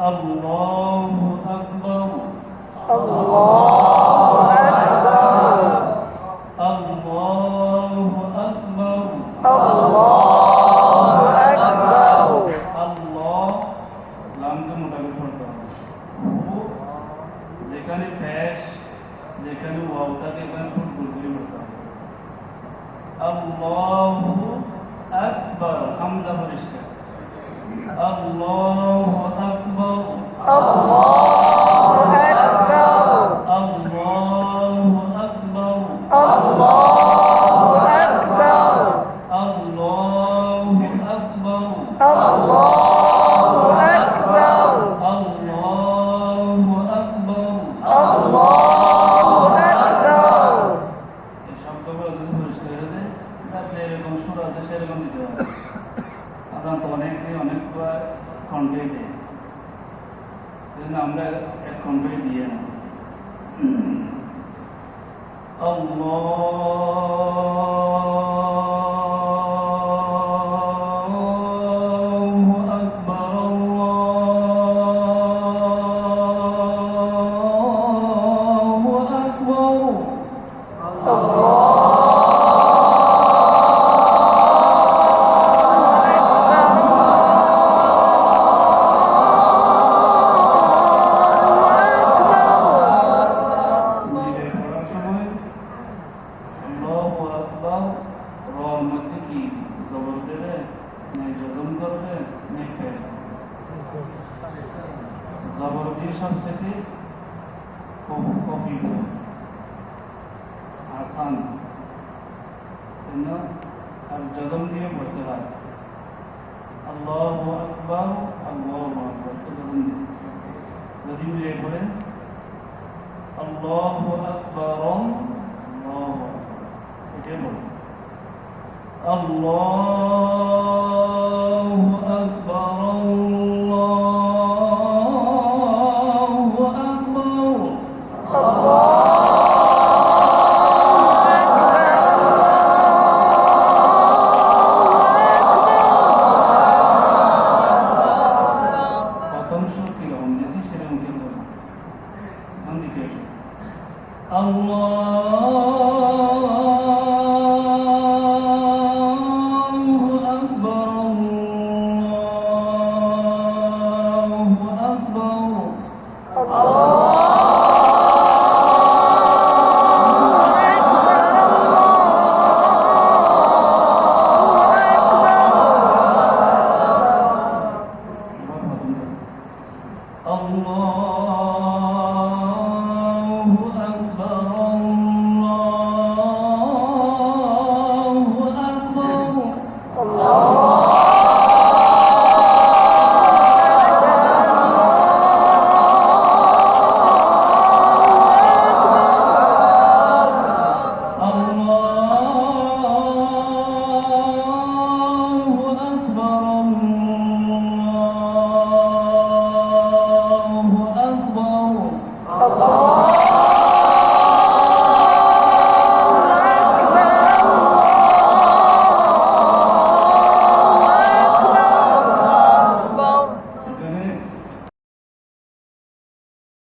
الله أكبر الله أكبر الله أكبر الله أكبر আল্লাহ লামকে মোটা করে পড়তে হবে ও যেখানে ফ্যাশ যেখানে ওয়াও থাকে এখানে ফুট গুলগুলি পড়তে হবে আল্লাহু আকবার হামজা পরিষ্কার আল্লাহু الله أكبر আল্লাহু আকবার الله أكبر এই শব্দগুলো যদি পরিষ্কার হয়ে যায় তার যেরকম সুর আছে সেরকম দিতে হবে আদান তো অনেকে অনেকবার কণ্ঠে দেয় সেজন্য আমরা এক কণ্ঠে দিয়ে না আল্লাহু রোর মধ্যে কি জবর দেবে না জজম করবে না ফের জবর দিয়ে সবচেয়ে কপি আসান জন্য আর জজম দিয়ে পড়তে হয় আল্লাহ আকবর আল্লাহ আকবর তো জজম দিয়ে যদি বিয়ে করেন আল্লাহ আকবর الله أكبر الله أكبر. الله أكبر وكم شكلهم نسيت لهم جدا الحمد لله